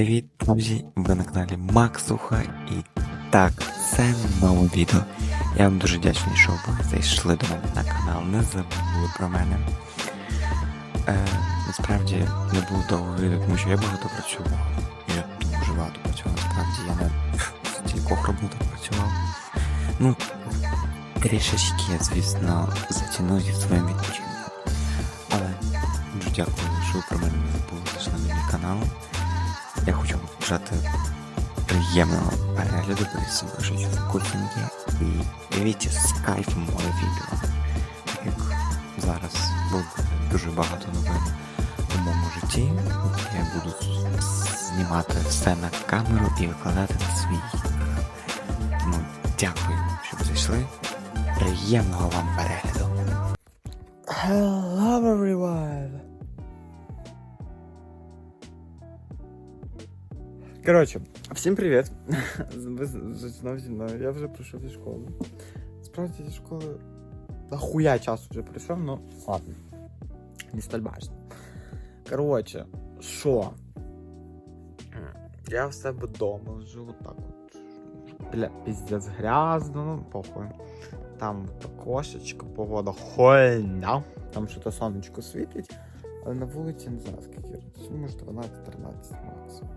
привіт, друзі! Ви на каналі Максуха і так, це нове відео. Я вам дуже вдячний, що ви зайшли до мене на канал, не забули про мене. Е, насправді не було довго відео, тому що я багато працював. Я дуже багато працював, насправді я на стількох роботах працював. Ну, трішечки, звісно, затягнув зі своїм відпочинком. Але дуже дякую, що ви про мене не забули, зайшли на мій канал. Бажати приємного перегляду, в кухні і дивіться з кайфом моє відео. Як зараз буде дуже багато новин у моєму житті, я буду знімати все на камеру і викладати на свій. Тому дякую, що ви зайшли. Приємного вам перегляду. Hello everyone! Коротше, всім привіт. Ви знову зі мною. Я вже прийшов зі школи. Справді зі школи нахуя часу вже прийшов, ну ладно. Не столь важно. Коротше, що? Я в себе вдома лежу отак от. Бля, піздець грязно, ну похуй. Там кошечка, погода хуйня. Там що-то сонечко світить, але на вулиці не знаю скільки. Може 12-13 максимум.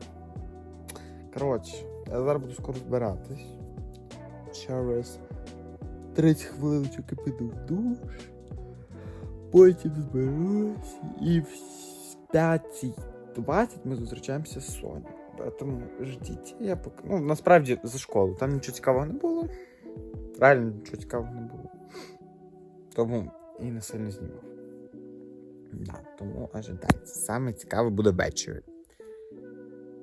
Коротше, я зараз буду скоро збиратись. Через 30 хвилиночок я піду в душ. Потім зберусь і в 5.20 ми зустрічаємося з Соню. Тому ждіть, я поки. Ну, насправді за школу. Там нічого цікавого не було. Реально нічого цікавого не було. Тому і не сильно знімав. Да, тому ожидайте. Саме цікаве буде ввечері.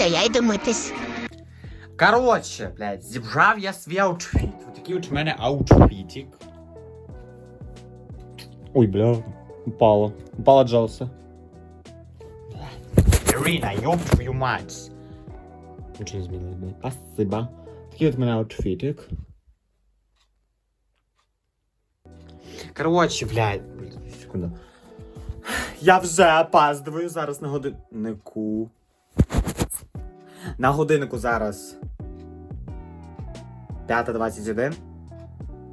Все, я йду митись. Коротше, блядь, зібрав я свій аутфіт. Ось такий от у мене аутфітик. Ой, бля, упало. Упала Джоуса. Ирина, ёб твою мать. Ничего не блядь. Спасибо. Такий от у мене аутфітик. Коротше, блядь, блядь, секунду. Я вже опаздываю зараз на годиннику. На годиннику зараз 5.21.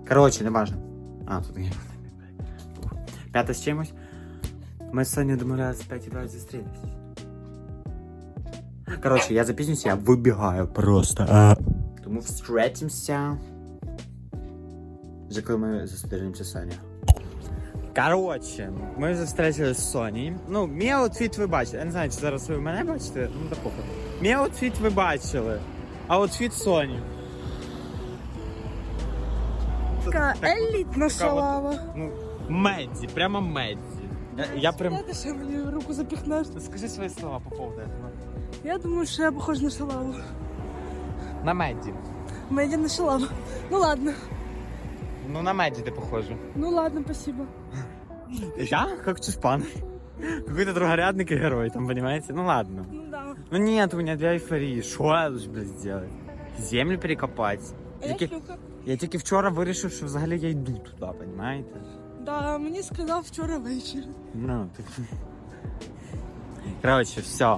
Коротше, не важно. А, тут є. П'ята з чимось. Ми сьогодні домовлялися 5.20 зустрілись. Коротше, я запізнюся, я вибігаю просто. Тому встретимся. Вже коли ми зустрінемося з Соню. Коротше, ми зустрілися з Соні. Ну, мій аутфіт ви бачите. Я не знаю, чи зараз ви мене бачите, ну да похуй. Мій аутфіт ви бачили. Аутфіт Соні. Така елітна така от- шалава. Ну, Медзі, прямо Медзі. Я, я прям. Знаєте, що мені руку запіхнеш? Скажи свої слова по поводу этого. Я думаю, що я похож на шалаву. На Медзі. Медіа на шалаву. Ну ладно. Ну, на Медзі ти похожа. Ну ладно, спасибо. Я как Чуспан. Какой-то другорядный герой, там, понимаете? Ну ладно. Ну да. Ну нет у меня для эйфории. Что я должен блядь, сделать? Землю перекопать. А Я я тільки, шлюха. я тільки вчора вирішив, що взагалі я йду туди, понимаете? Да, мені сказав вчора ввечері. Ну, так... Короче, все.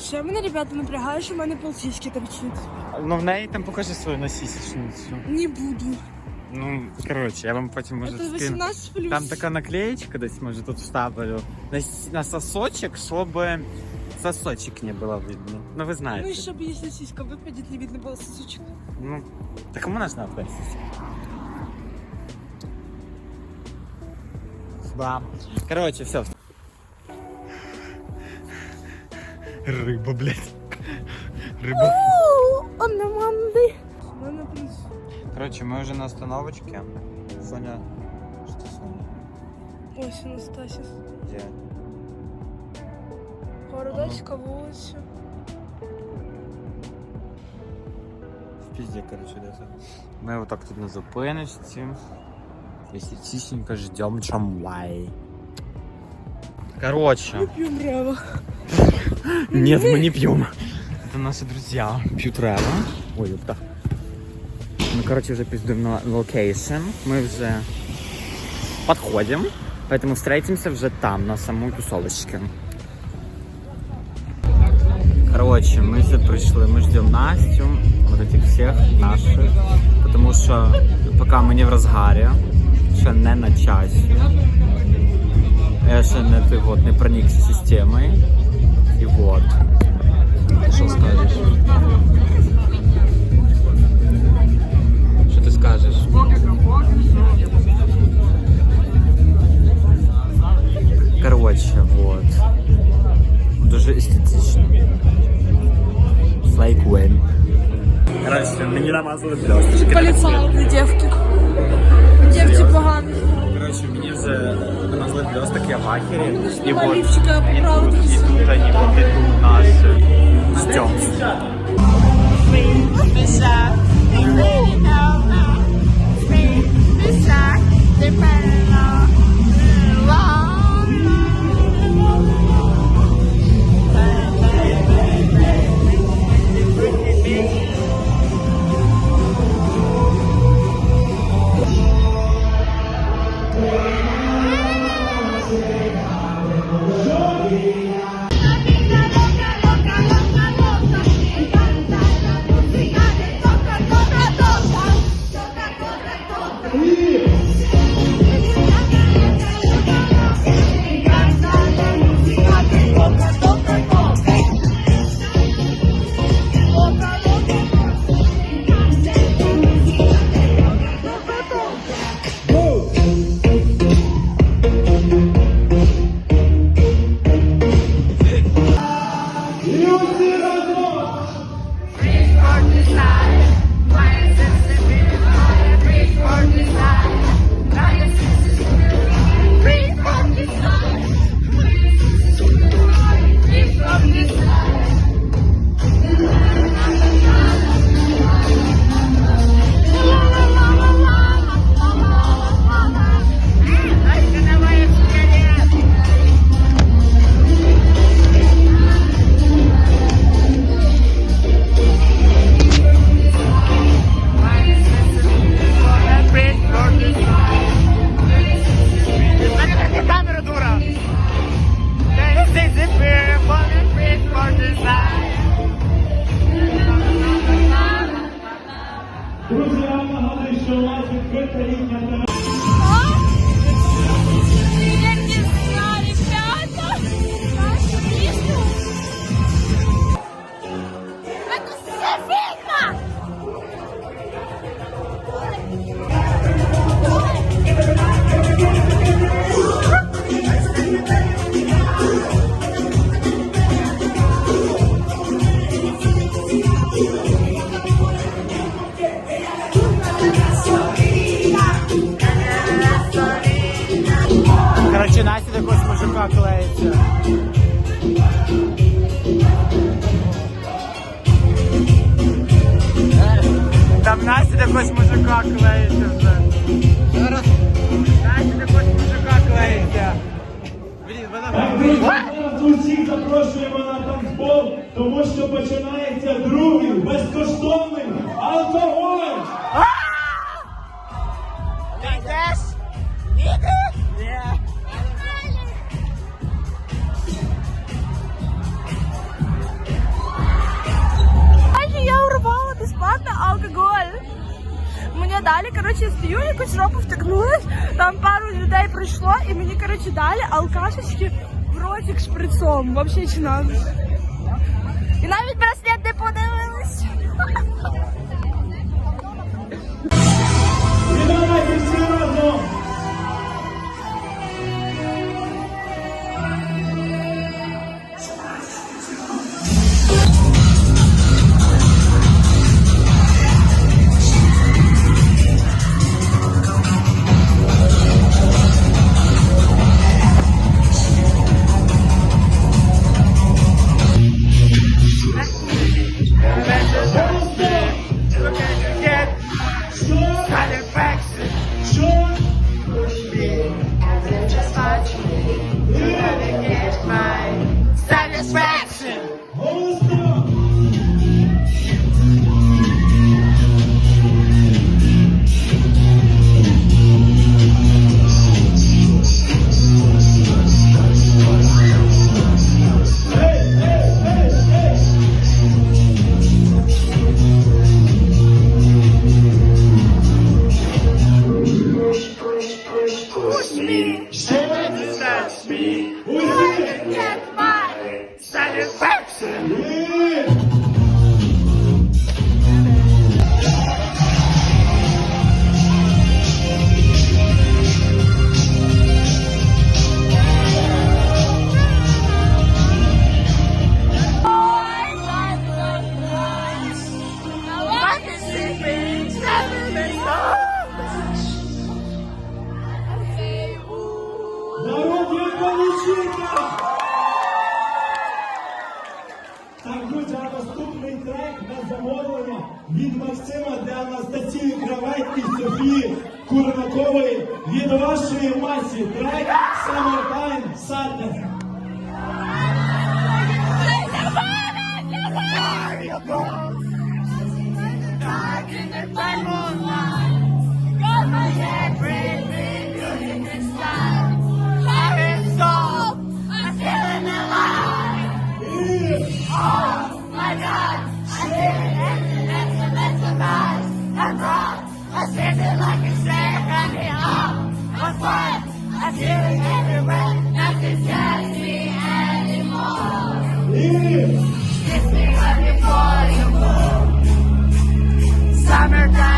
Ще мене ребята напрягають, що в мене полсіськи торчить. Ну в неї там покажи свою насісічницю. Не буду. Ну, короче, я вам потім може Это скину. 18 плюс. Там така наклеечка десь, може, тут вставлю. На, с- на сосочек, чтобы сосочек не было видно. Ну, вы знаете. Ну і щоб якщо сіська випадет, не видно було сосочок. Ну, так кому нужна твоя сиська? Да. Короче, все. Рыба, блядь. Рыба. О, на манди. У мене тут Коротше, ми вже на остановочці. Соня. Що це Соня? Ось Анастасія. Де? Городоцька вулиця. В пізді, коротше, де це. Ми отак тут на зупиночці. Якщо тихенько ждем трамвай. Короче. П'ємо рева. Нет, мы не пьем. Это наши друзья. Пьют рэва. Ой, ёпта. Мы, короче, уже пиздуем на локейшн. Мы уже подходим. Поэтому встретимся уже там, на самой тусовочке. Короче, мы все пришли, мы ждем Настю, вот этих всех наших, потому что пока мы не в разгаре, ще не на часі. Я ще не, ти, вот, не проникся системою. І вот. Що скажеш? Мені намазали блесточки. Поліцайні дівки. Дівці погані. Короче, мені вже намазали блесток, я в ахері. І вот. тут, І тут, поправити. і тут они, вот і тут наші. Ждем. Друзі, Настя мужика клеїться вже. Такой с мужика клеїться. Блін, вона... Усіх запрошуємо на танцпол, тому що починається другий безкоштовний алкоголь. Мені далі, коротше, я стою, якось ропу втикнулась, там пару людей прийшло, і мені, коротше, далі алкашечки в ротик шприцом. Вообще чи надо. І навіть браслет не подивились. Величина! Так, друзі, наступний трек на замовлення від Максима для Анастасії Кравець і Софії Курнакової від вашої масі. Трек Summertime Sadness. America.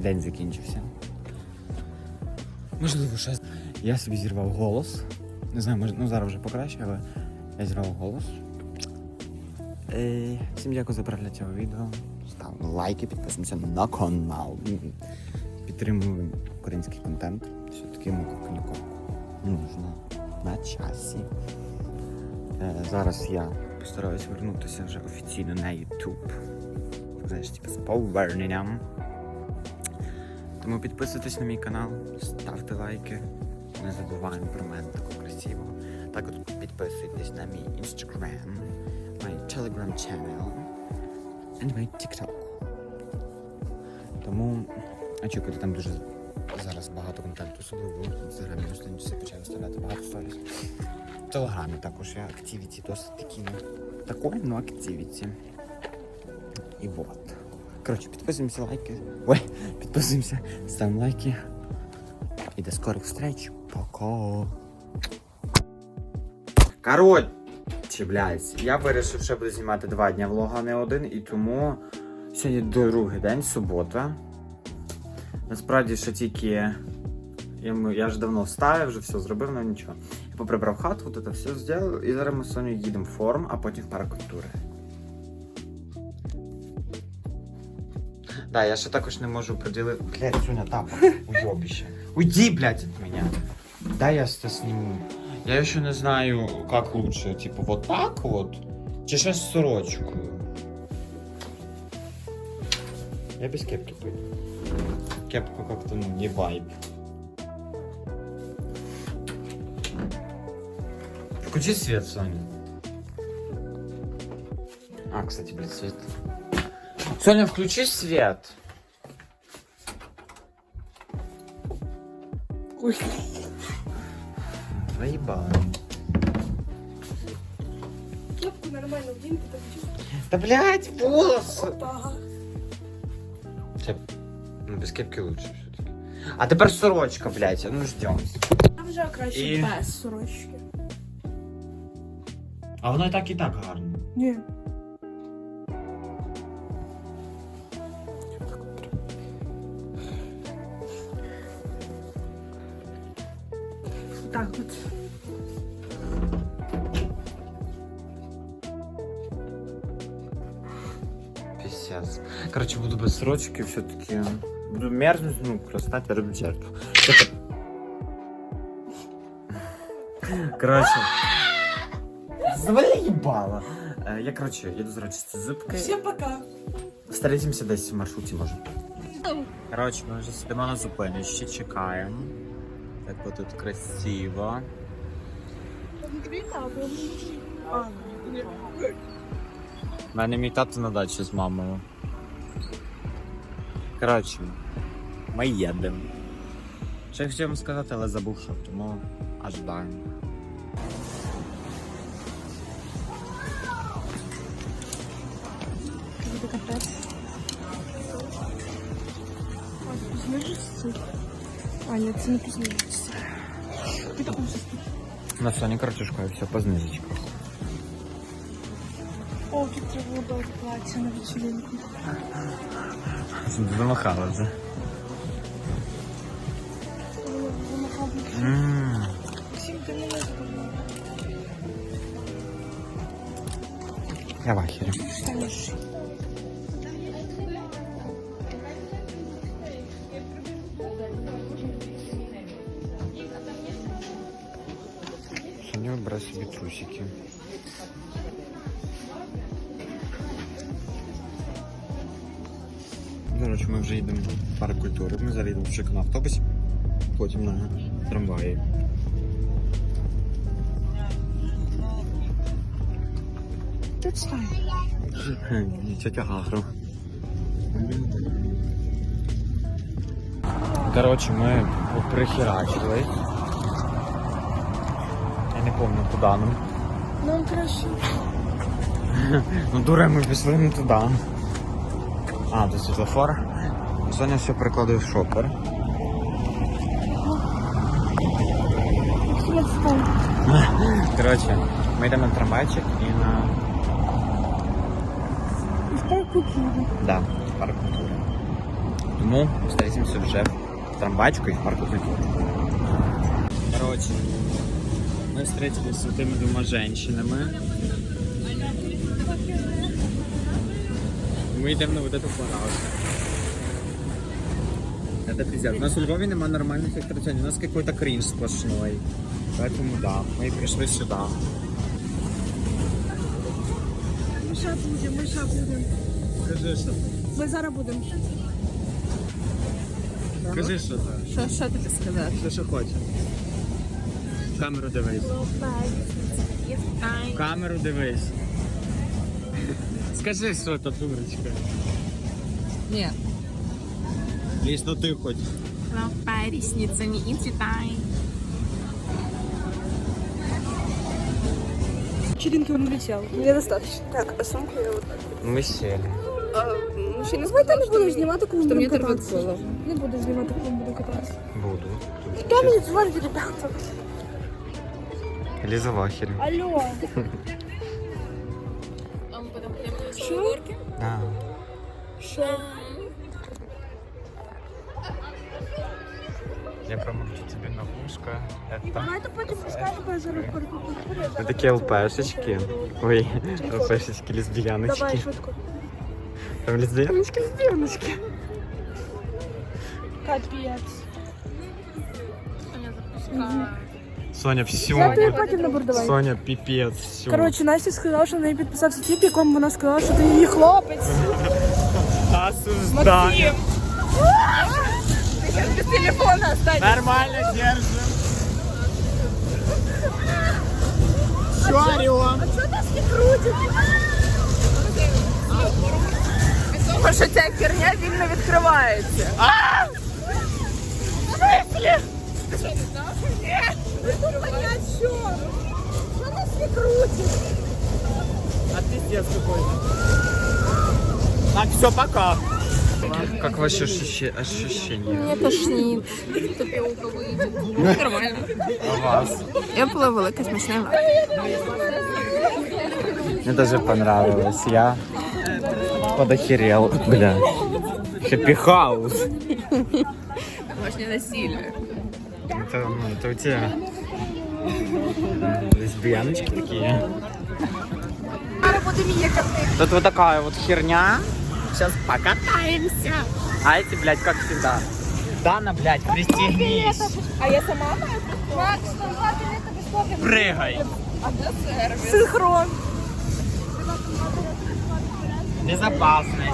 Цей день закінчився. Можливо, ще. Я собі зірвав голос. Не знаю, може, ну зараз вже покраще, але я зірвав голос. Е, всім дякую за перегляд цього відео. Ставимо лайки, підписуємося на канал. Підтримуємо український контент. Все-таки йому нужно на часі. Е, Зараз я постараюсь вернутися вже офіційно на YouTube. Знаєш, типу з поверненням. Тому підписуйтесь на мій канал, ставте лайки. Не забуваємо про мене такого красивого. Також підписуйтесь на мій Instagram, мій Telegram channel and мій TikTok. Тому очікуйте там дуже зараз багато контенту, особливо в інстаграмі часи почав виставляти багато сторіс. В Телеграмі також я активіті досить такі, такой, ну активіті. І вот. Коротше, підписуємося лайки. Ой, підписуємося, ставимо лайки. І до скорих встреч. Пока. Коротше, блядь, я вирішив, що буду знімати два дні влога, а не один, і тому сьогодні другий день, субота. Насправді ще тільки. Я, я ж давно встав, вже все зробив, але нічого. Я поприбрав хату, вот это все зробив, і зараз ми з їдемо в форум, а потім в парк культури. Да, я ще також не можу приділити. Блядь, Соня, тапа, уйобище. Уйди, блядь, от меня. Да, я это сниму. Я еще не знаю, как лучше. Типа, вот так вот? Чи ще з сорочкою? Я без кепки пойду. Кепка как-то, ну, не вайб. Включи свет, Соня. А, кстати, блядь, свет. Соня, включи свет. Ой. Заебала. Кепку нормально вдіньте, так чисто. Да, блядь, волосы. Так. Це, ну, без кепки лучше все-таки. А тепер сорочка, блядь, а ну ждем. А вже краще І- без сорочки. А воно і так і так гарно. Ні. Так от. Писец. Короче, буду без сорочки все-таки. Буду мерзнуть, ну, я люблю жертву. Короче. Завали ебало. Е, Я, короче, еду зрачити зубки. Всім пока. Встретимся десь в маршруті, може. Коротше, ми вже сидимо на зупинищі, чекаємо. Так вот тут красиво. У мене мій тато на дачі з мамою. Коротше, ми їдемо. Що я хотів вам сказати, але забув, що тому аж буде А, ні, це не позмежишся. Ужас. На Соні, коротше, шукаю все по знижечку. О, тут треба було плаття на вечеринку. Замахала вже. Ммм. Всім ти мене забула. Я в ахері. Станеш. Собі трусики. Коротше, ми вже їдемо в парк культури. Ми зараз їдемо в на автобусі, потім на трамваї. Тут стань. Тетя Агро. Коротше, ми прихерачили. Я не пам'ятаю, нам. Краще. Ну, дуре, ми пішли не туди. А, до світлофор. Соня все перекладає в шопер. Коротше, ми йдемо на трамвайчик і на. І в парк культури. Да, в парк культури. Тому встретимося вже в трамвайчику і в парку культури. Коротше, ми встретились з тими двома женщинами. Мы идем на вот эту параду. Это пиздец. У нас у Львове нема нормальных аттракционов. У нас какой-то кринж сплошной. Поэтому да, мы и пришли сюда. Ми ще будемо, ми ще будемо. Скажи что Ми зараз будемо. Скажи что то Що, що тобі сказати? Що що хочеш? В камеру дивись. В камеру дивись. Скажи що то, дурочка. Ні. Лізь, ну ти хоч. Лапай ресницами і цвітай. Вечеринки он улетел. Мне достаточно. Так, а сумку я вот... Ми сели. Ну, ще не знаю, не буду знімати, коли Що буду мені треба кататися. коло. Не буду знімати, коли буду кататися. Буду. Что мне звонит, ребята? Ліза в ахері. Алло. Що? Да. Що? Я промовчу тобі на вушко. Это... Давайте потім розкажемо, коли зараз в парку культури. Это такие ЛПшечки. Ой, ЛПшечки, лесбияночки. Давай, шутку. Там лесбияночки, лесбияночки. Капець. Соня, все. Я тобі потім набордуваю. Соня, пипец, все. Коротше, Настя сказала, що в неї підписався тіп, якому вона сказала, що ти її хлопець. осуждаю. Без телефона оставь. Нормально держим. Что орём? Що ти всі крутить? Тому що ця херня вільно відкривається. В смислі? Ви тут понять, що? Що нас всі крутить? А пиздец какой-то. Так, все, пока. Как ваши ощущи- ощущения? Мне тошнит. Нормально. У вас? Я пила велике смачне. Мне даже понравилось. Я подохерел. Бля. Хэппи хаус. Домашнее насилие. Это, ну, это у тебя лесбияночки такие. Тут вот такая вот херня. Сейчас покатаемся. А эти, блядь, как всегда. Дана, блядь, пристегнись. А я сама маю? Макс, там два білети безплатно. Прыгай. Синхрон. Безопасность.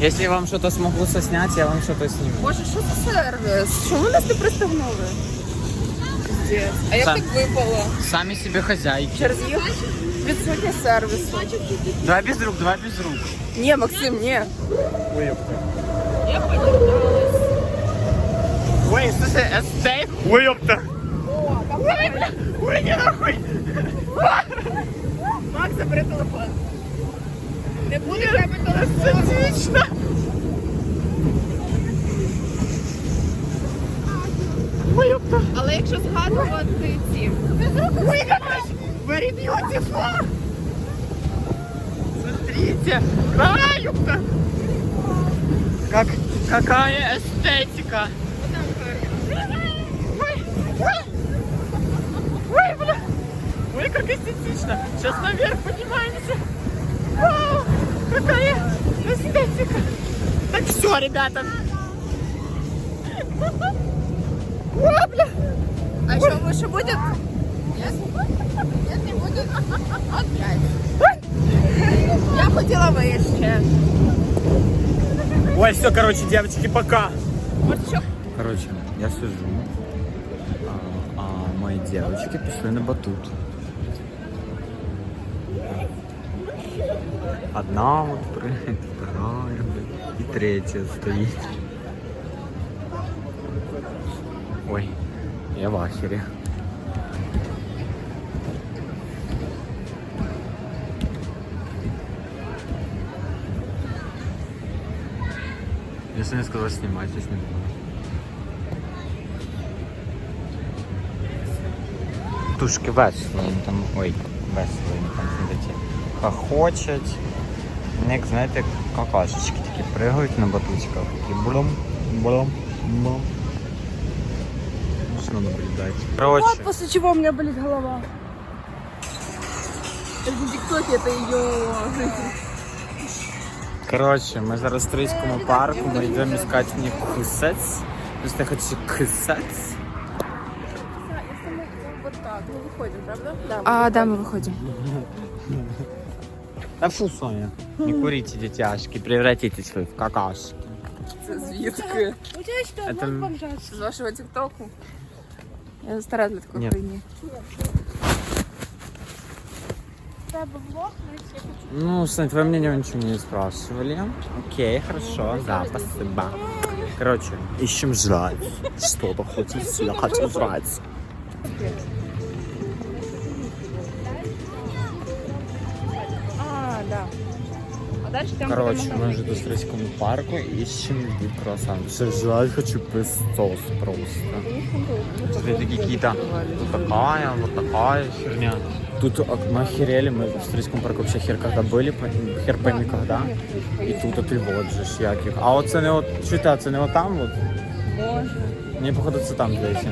Если я вам что-то смогу соснять, я вам что-то сниму. Боже, що це сервіс? Чому нас не пристегнули? Пиздец. А як Сам- так випало? Сами себе хозяйки. Через їх відсутність сервісу. Два без рук, два без рук. Ні, Максим, ні. Ой, слушай, эстейт? Уёпта. Ой, бля, ой, не нахуй. Макс, забери телефон. Не буде в тебе телефон. Отлично. Уёпта. Якщо згадувати ці. Very beautiful. Смотрите. А, ёпта. Как, какая эстетика. Ой, бля. Ой, как эстетично. Сейчас наверх поднимаемся. Вау, какая эстетика. Так все, ребята. О, бля А що вище буде? Ні? Ні, не буде. Опять. Я хотіла вище. Ой, все, короче, девочки, пока. От що Короче, я сижу, а, а мои девочки пошли на батут. Одна вот прыгает, вторая, блядь, и третья стоит. Ой, Я в ахере. Если не сказал снимать, я сниму. Тушки весело, там. Ой, весело їм там смідаті. Хохочуть. Як знаєте, какашечки такі пригають на батутиках. Такі блум, блум, блум. Можна наблюдати. Короче, Вот после чего у меня болит голова. в тіктокі це її жизнь. короче, ми зараз в Стрийському парку, ми йдемо іскати мені кусець. Просто я хочу кусець. Вот так, мы выходим, правда? Да. А, да, мы выходим. Да фу, Соня, не курите, детяшки, превратитесь вы в какашки. Це звідки? У тебя что, Это- вот бомжатский? З вашого тіктоку? Я стараюсь для такой Нет. знаете, Ну, Сань, твое мнение ничего не спрашивали. Окей, хорошо, да, спасибо. Короче, ищем жрать. Что-то хочется, я хочу жрать. Короче, мы уже в Стрийскому парку ищем круассан. Все, жрать хочу песцос просто. Тут такие какие-то, вот такая, вот такая херня. Тут а, мы охерели, мы в Стрийском парку вообще хер когда были, по- хер пойми когда. І тут от і вот же ж яких. А оце не от, чуєте, а це не отам от? Боже. Мені походу це там здається.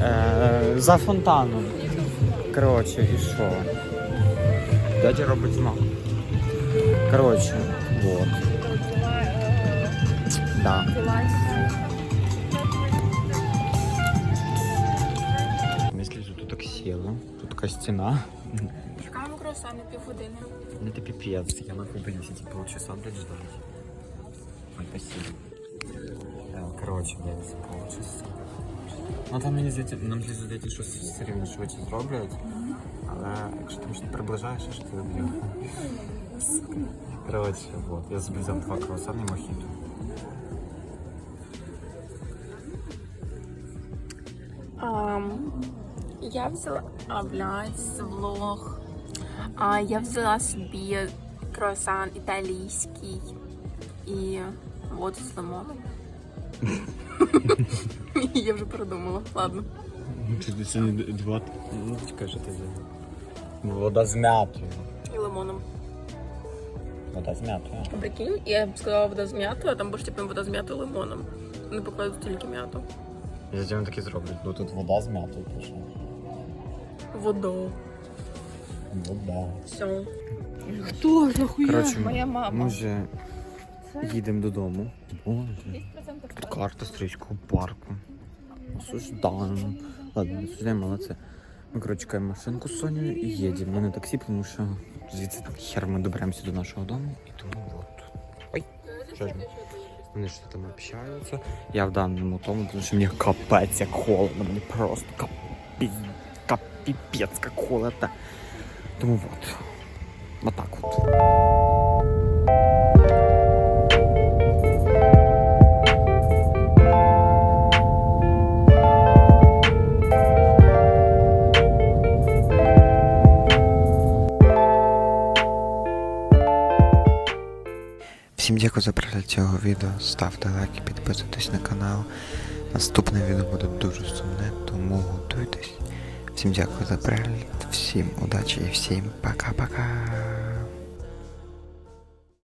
Е, за фонтаном. Коротше, і що? Дядя робить знак. Коротше, вот. Да. Мислю, що тут так сіло, тут така стіна. Чекаємо круасани півгодини. Ну это пипец, я боюсь эти полчаса, блядь, ждать. Ой, спасибо. Е, Короче, блядь, полчаса. Ну там мені здається, нам здається, здається, що все рівно швидше зроблять. Але якщо ти не приближаєш, що ти блін. Короче, вот, я собі взяв два круасани і мохіто. я взяла. А, блядь, це влог. А, я взяла собі круасан італійський і воду з лимоном. я вже передумала. Ладно. Чи це не два? Ну, чекай, що ти взяв. Вода з м'ятою. І лимоном. Вода з м'ятою. Прикинь, я б сказала вода з м'ятою, а там будеш типу вода з м'ятою лимоном. Не покладуть тільки м'яту. Я затем таки зроблять, бо тут вода з м'ятою пише. Воду. Вода. Все. Хто ж нахуя? Коротше, Моя мама. ми вже їдемо додому. Боже, тут карта стрічкового парку. Осуждаємо. Ладно, не осуждаємо, але це. Ми, коротше, чекаємо машинку з Сонею і їдемо. Ми на таксі, тому що звідси хер ми доберемося до нашого дому. І тому от. Ой, що ж ми? Вони що там общаються. Я в даному тому, тому що мені капець як холодно, мені просто капі... капіпець як холодно. Тому от. Отак от. Дякую за перегляд цього відео. Ставте лайки, підписуйтесь на канал. Наступне відео буде дуже сумне, тому готуйтесь. Всім дякую за перегляд, всім удачі і всім пока-пока.